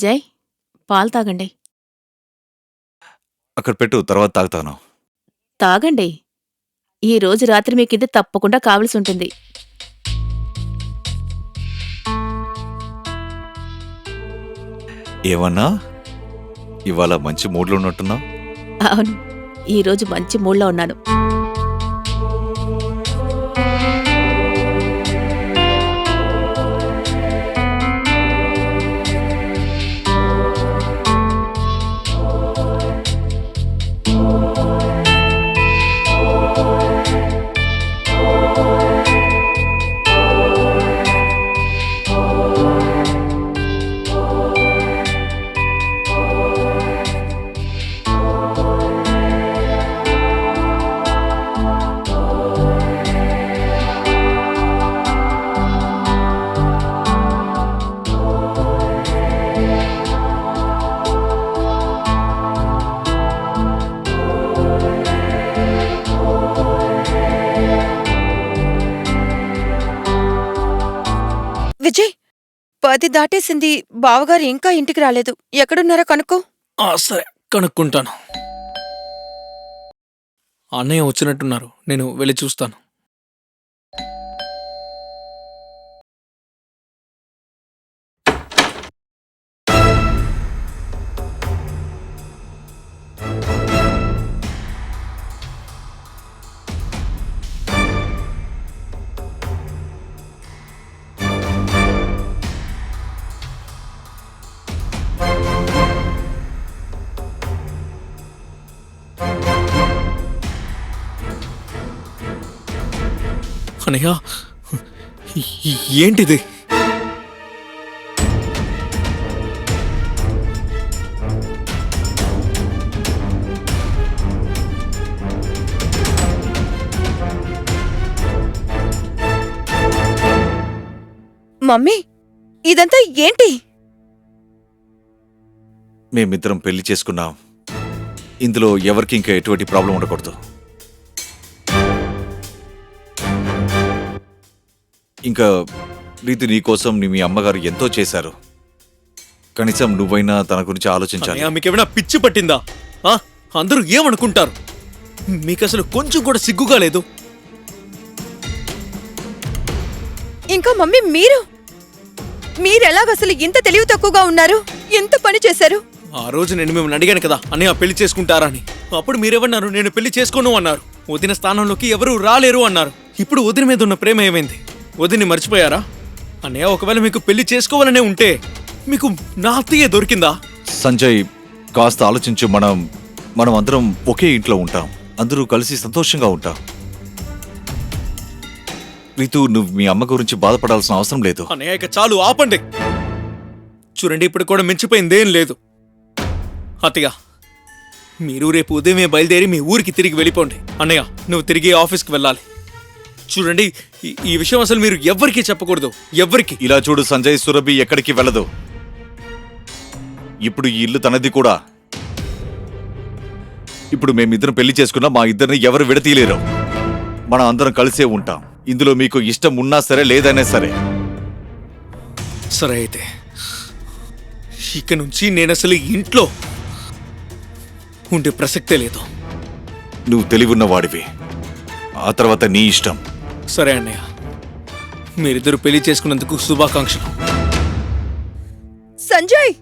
జై పాలు తాగండి. అక్కడ పెట్టు తర్వాత తాగుతాను. తాగండి. ఈ రోజు రాత్రి మీకు ఇది తప్పకుండా కావలసి ఉంటుంది. ఏమన్నా? ఇవాళ మంచి మూడ్లో ఉన్నట్టున్నావు? అవును ఈ రోజు మంచి మూడ్లో ఉన్నాను. దాటేసింది బావగారు ఇంకా ఇంటికి రాలేదు. ఎక్కడున్నారో కనుక్కో. ఆ, సరే కనుక్కుంటాను. అన్నయ్య వచ్చినట్టున్నారు. నేను వెళ్ళి చూస్తాను. అన్నయ్య ఏంటిది? మమ్మీ ఇదంతా ఏంటి? మేమిద్దరం పెళ్ళి చేసుకున్నాం. ఇందులో ఎవరికి ఇంకా ఎటువంటి ప్రాబ్లం ఉండకూడదు. ఇంకా రీతి నీకోసం నీ మీ అమ్మగారు ఎంతో చేశారు. కనీసం నువ్వైనా తన గురించి ఆలోచించాలి. అన్నయ్య మీకేమైనా పిచ్చి పట్టిందా? ఆ? అందరూ ఏమనుకుంటారు? మీకు అసలు కొంచెం కూడా సిగ్గుగా లేదు. ఇంకా మమ్మీ మీరు? మీరెలాగసలు ఇంత తెలివి తక్కువగా ఉన్నారు? ఎంత పని చేశారు? ఆ రోజు నేను మిమ్మల్ని అడిగాను కదా అన్నయ్య పెళ్ళి చేసుకుంటారా అని అప్పుడు మీరేమన్నారు నేను పెళ్ళి చేసుకోను అన్నారు. వదిన స్థానంలోకి ఎవరూ రాలేరు అన్నారు. ఇప్పుడు వదిన మీద ఉన్న ప్రేమ ఏమైంది? వదిని మర్చిపోయారా? అన్నయ్య ఒకవేళ మీకు పెళ్ళి చేసుకోవాలనే ఉంటే మీకు నా అత్తయ్య దొరికిందా? సంజయ్ కాస్త ఆలోచించు మనం మనం అందరం ఒకే ఇంట్లో ఉంటాం. అందరూ కలిసి సంతోషంగా ఉంటాం. రీతు నువ్వు మీ అమ్మ గురించి బాధపడాల్సిన అవసరం లేదు. అన్నయ్య ఇక చాలు ఆపండి. చూడండి ఇప్పుడు కూడా మించిపోయిందేం లేదు. అత్తయ్య మీరు రేపు ఉదయమే బయలుదేరి మీ ఊరికి తిరిగి వెళ్ళిపోండి. అన్నయ్య నువ్వు తిరిగి ఆఫీస్కి వెళ్ళాలి. చూడండి ఈ- ఈ విషయం అసలు మీరు ఎవ్వరికీ చెప్పకూడదు. ఎవ్వరికి. ఇలా చూడు సంజయ్ సురభి ఎక్కడికి వెళ్ళదు. ఇప్పుడు ఈ ఇల్లు తనది కూడా. ఇప్పుడు మేమిద్దరం పెళ్ళి చేసుకున్నా మా ఇద్దరిని ఎవరు విడతీయలేరు. మనం అందరం కలిసే ఉంటాం. ఇందులో మీకు ఇష్టం ఉన్నా సరే లేదనే సరే. సరే అయితే. ఇక నుంచి నేను అసలు ఈ ఇంట్లో ఉండే ప్రసక్తే లేదు. నువ్వు తెలివున్న వాడివి ఆ తర్వాత నీ ఇష్టం. సరే అన్నయ్య. మీరిద్దరు పెళ్ళి చేసుకున్నందుకు శుభాకాంక్షలు. సంజయ్!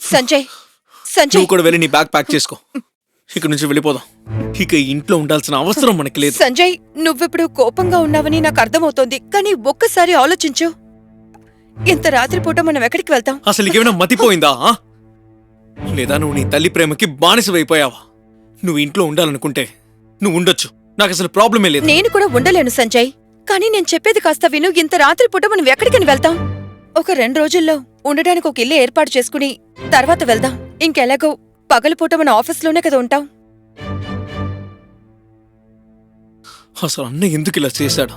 సంజయ్ సంజయ్! నువ్వు కూడా వెళ్ళి నీ బ్యాగ్ ప్యాక్ చేసుకో. ఇక నుంచి వెళ్ళిపోదాం. ఇక ఇంట్లో ఉండాల్సిన అవసరం మనకి లేదు. సంజయ్ నువ్విప్పుడు కోపంగా ఉన్నావని నాకు అర్థమవుతోంది. కానీ ఒక్కసారి ఆలోచించు. ఇంత రాత్రిపూట మనం ఎక్కడికి వెళ్తాం? అసలు నీకేమైనా మతిపోయిందా ఆ? లేదా నువ్వు నీ తల్లి ప్రేమకి బానిసవైపోయావా? నువ్వు ఇంట్లో ఉండాలనుకుంటే నువ్వు ఉండొచ్చు. నాకు అసలు ప్రాబ్లమే లేదు. నేను కూడా ఉండలేను సంజయ్. కానీ నేను చెప్పేది కాస్త విను. ఇంత రాత్రిపూట మనం ఎక్కడికని వెళ్తాం? ఒక రెండు రోజుల్లో ఉండడానికి ఒక ఇల్లు ఏర్పాటు చేసుకుని తర్వాత వెళ్దాం. ఇంకెలాగో పగలపూట మన ఆఫీస్లోనే కదా ఉంటాం అసలు అన్న ఎందుకు ఇలా చేశాడు?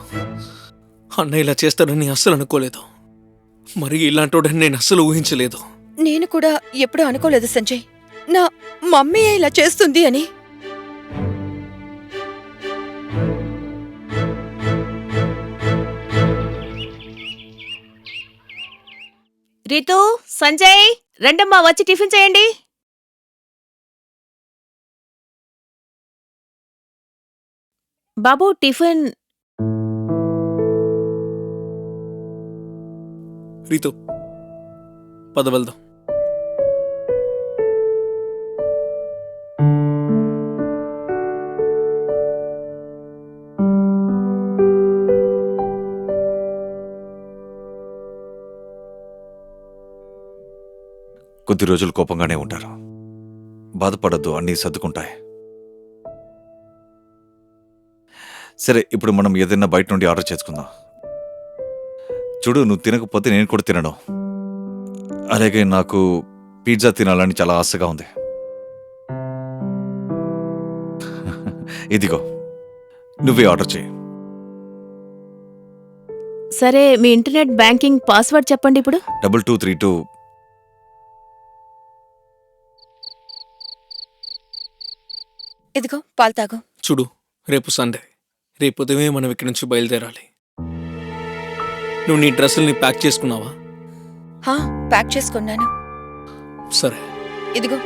అన్న ఇలా చేస్తాడని అస్సలు అనుకోలేదు. మరి ఇలాంటోడని నేను అస్సలు ఊహించలేదు. నేను కూడా ఎప్పుడూ అనుకోలేదు సంజయ్. నా మమ్మీ ఇలా చేస్తుంది అని. రితు సంజయ్ రండమ్మా వచ్చి టిఫిన్ చేయండి. బాబు టిఫిన్ రీతు పద వెళ్దాం. కొద్ది రోజులు కోపంగానే ఉంటారు బాధపడద్దు అన్నీ సర్దుకుంటాయి. సరే ఇప్పుడు మనం ఏదైనా బయట నుండి ఆర్డర్ చేసుకుందాం. చూడు నువ్వు తినకపోతే నేను కూడా తినను. అలాగే నాకు పిజ్జా తినాలని చాలా ఆశగా ఉంది. ఇదిగో నువ్వే ఆర్డర్ చేయి. సరే మీ ఇంటర్నెట్ బ్యాంకింగ్ పాస్వర్డ్ చెప్పండి ఇప్పుడు. Double two three two. ఇదిగో పాలు తాగు. చూడు రేపు సండే. రేపు ఉదయమే మనం ఇక్కడి నుంచి బయలుదేరాలి. నువ్వు నీ డ్రెస్సుల్ని ప్యాక్ చేసుకున్నావా? హా ప్యాక్ చేసుకున్నాను. సరే. ఇదిగో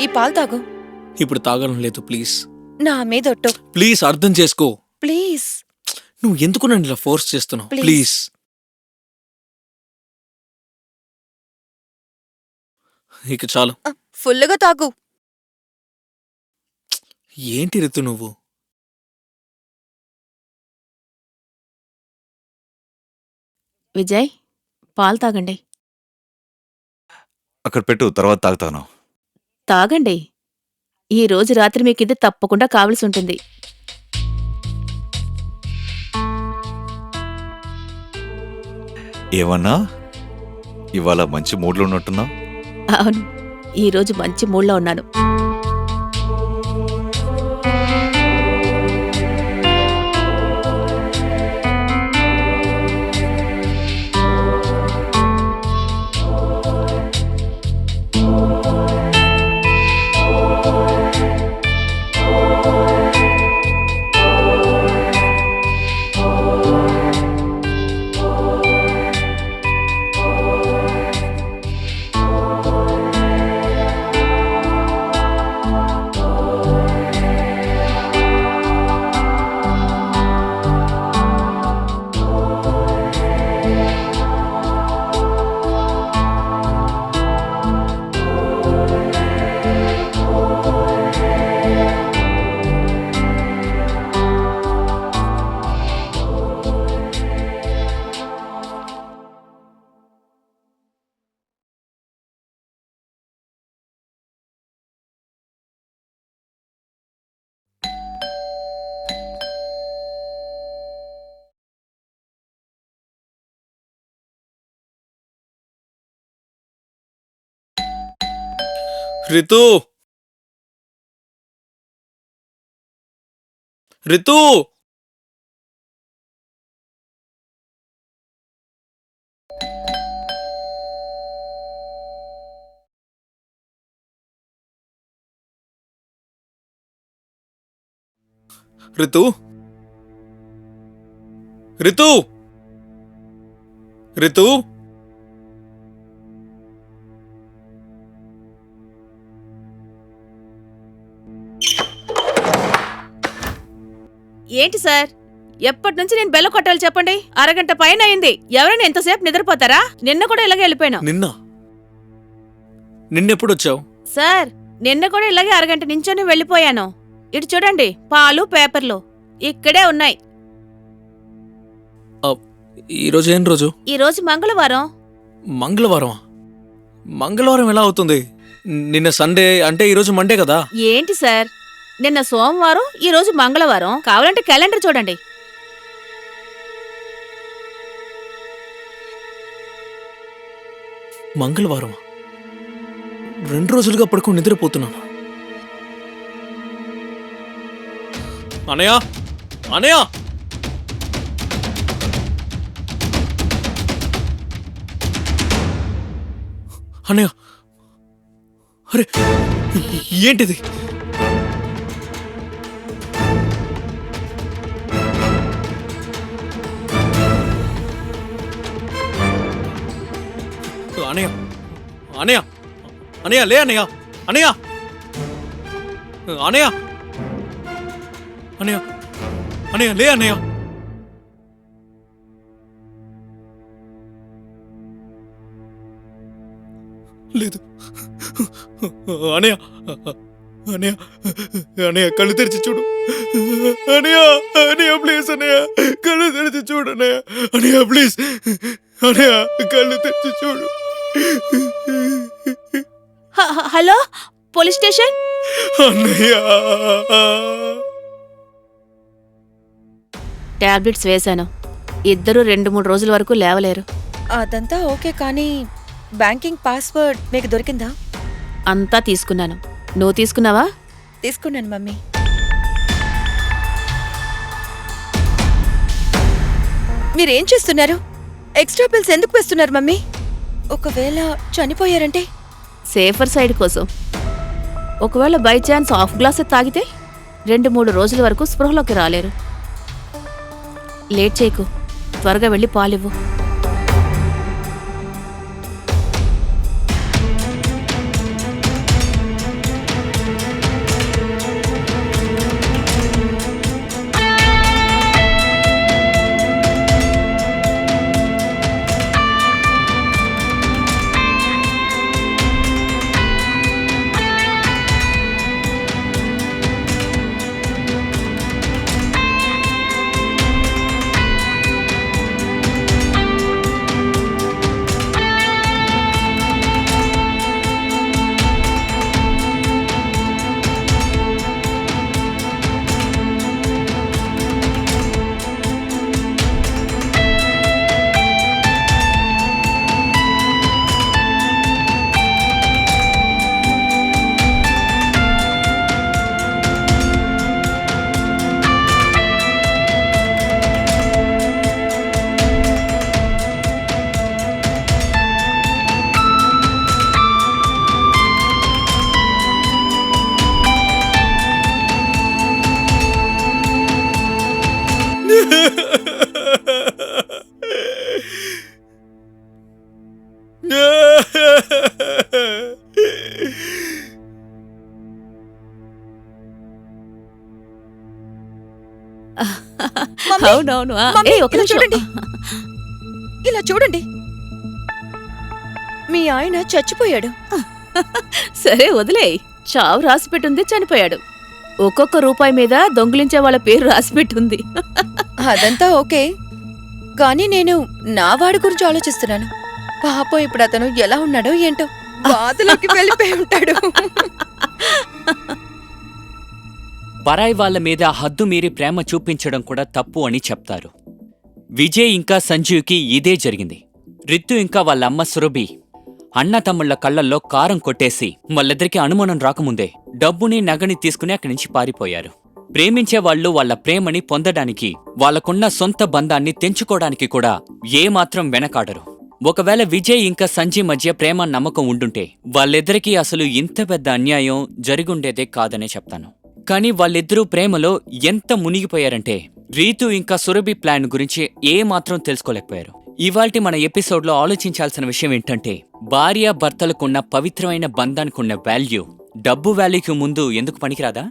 ఈ పాలు తాగు. ఇప్పుడు తాగడం లేదు ప్లీజ్. నా మీద ఒట్టు. ప్లీజ్ అర్థం చేసుకో. ప్లీజ్. నువ్వు ఎందుకు నన్ను ఇలా ఫోర్స్ చేస్తున్నావు? Please. ప్లీజ్. ఇక చాలు. ఆ, ఫుల్లుగా తాగు. ఏంటి రితు నువ్వు? విజయ్ పాలు తాగండి. అక్కడ పెట్టు తర్వాత తాగుతాను. తాగండి. ఈ రోజు రాత్రి మీకు ఇది తప్పకుండా కావలసి ఉంటుంది. ఏమన్నా? ఇవాళ మంచి మూడ్లో ఉన్నట్టున్నా అవును. ఈ రోజు మంచి మూడ్లో ఉన్నాను. రితు రితు రితు రితు రితు ఏంటి సార్? ఎప్పటి నుంచి నేను బెల్ల కొట్టాలి చెప్పండి? అరగంట పైన అయింది ఎవరైనా ఎంతసేపు నిద్రపోతారా? నిన్న కూడా ఇలాగే వెళ్ళిపోయాను. నిన్న? నిన్నెప్పుడు వచ్చావు సార్ నిన్న కూడా ఇలాగే అరగంట నించొని వెళ్ళిపోయాను. ఇటు చూడండి పాలు పేపర్లు ఇక్కడే ఉన్నాయి. ఈరోజు ఏం రోజు? ఈ రోజు మంగళవారం. మంగళవారం మంగళవారం ఎలా అవుతుంది? నిన్న సండే అంటే ఈరోజు మండే కదా? ఏంటి సార్? నిన్న సోమవారం ఈ రోజు మంగళవారం. కావాలంటే క్యాలెండర్ చూడండి. మంగళవారం రెండు రోజులుగా పడుకుని నిద్రపోతున్నాను. అనయా అనయా అనయ్య! అరే! ఏంటిది? అనయ్య అనయ్య అనయ్య లే అనయ్య అనయ్య అనయ్య అనయ్య అనయ్య లే అనయ్య లేదు అనయ్య అనయ్య అనయ్య కళ్ళు తెరిచి చూడు అనయ్య అనయ్య ప్లీజ్ అనయ్య కళ్ళు తెరిచి చూడు అనయ్య అనయ్య ప్లీజ్ అనయ్య కళ్ళు తెరిచి చూడు హ- హ- హలో? Police station? అన్నయ్య. టాబ్లెట్స్ వేశాను. ఇద్దరు రెండు మూడు రోజుల వరకు లేవలేరు. అదంతా ఓకే కానీ బ్యాంకింగ్ పాస్వర్డ్ మీకు దొరికిందా? అంతా తీసుకున్నాను. నువ్వు తీసుకున్నావా? తీసుకున్నాను మమ్మీ. మీరేం చేస్తున్నారు? ఎక్స్ట్రా బిల్స్ ఎందుకు వేస్తున్నారు మమ్మీ? ఒకవేళ చనిపోయారంటే? సేఫర్ సైడ్ కోసం. ఒకవేళ బై ఛాన్స్ హాఫ్ గ్లాస్ తాగితే రెండు మూడు రోజుల వరకు స్పృహలోకి రాలేరు. లేట్ చేయకు. త్వరగా వెళ్ళి పాలివ్వు. అవునవును. నిమిషం. చూడండి. ఇలా చూడండి. మీ ఆయన చచ్చిపోయాడు. సరే వదిలేయ్ చావు రాసిపెట్టుంది చనిపోయాడు. ఒక్కొక్క రూపాయి మీద దొంగిలించే వాళ్ళ పేరు రాసిపెట్టుంది అదంతా ఓకే. కానీ నేను నా వాడి గురించి ఆలోచిస్తున్నాను. పాపం ఇప్పుడు అతను ఎలా ఉన్నాడో ఏంటో. బాధలోకి వెళ్ళిపోయి ఉంటాడు. బరాయి వాళ్ళ మీద హద్దు మీరి ప్రేమ చూపించడం కూడా తప్పు అని చెప్తారు. విజయ్ ఇంకా సంజీవ్కి ఇదే జరిగింది. రిత్తు ఇంకా వాళ్ళ అమ్మ సురభి అన్న తమ్ముళ్ళ కళ్ళల్లో కారం కొట్టేసి వాళ్ళిద్దరికీ అనుమానం రాకముందే డబ్బుని నగని తీసుకుని అక్కడి నుంచి పారిపోయారు. ప్రేమించే వాళ్ళు వాళ్ళ ప్రేమని పొందడానికి వాళ్ళకున్న సొంత బంధాన్ని తెంచుకోవడానికి కూడా ఏమాత్రం వెనకాడరు. ఒకవేళ విజయ్ ఇంకా సంజయ్ మధ్య ప్రేమ నమ్మకం ఉండుంటే వాళ్ళిద్దరికీ అసలు ఇంత పెద్ద అన్యాయం జరిగుండేదే కాదనే చెప్తాను. కానీ వాళ్ళిద్దరూ ప్రేమలో ఎంత మునిగిపోయారంటే రీతు ఇంకా సురభి ప్లాన్ గురించి ఏమాత్రం తెలుసుకోలేకపోయారు. ఇవాల్టి మన ఎపిసోడ్లో ఆలోచించాల్సిన విషయం ఏంటంటే భార్య భర్తలకున్న పవిత్రమైన బంధానికున్న వాల్యూ డబ్బు వాల్యూకి ముందు ఎందుకు పనికిరాదా?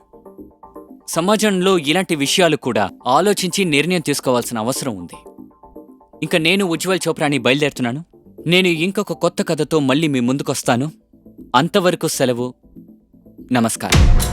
సమాజంలో ఇలాంటి విషయాలు కూడా ఆలోచించి నిర్ణయం తీసుకోవాల్సిన అవసరం ఉంది. ఇంకా నేను ఉజ్వల్ చోప్రాని బయలుదేరుతున్నాను. నేను ఇంకొక కొత్త కథతో మళ్ళీ మీ ముందుకొస్తాను. అంతవరకు సెలవు. నమస్కారం.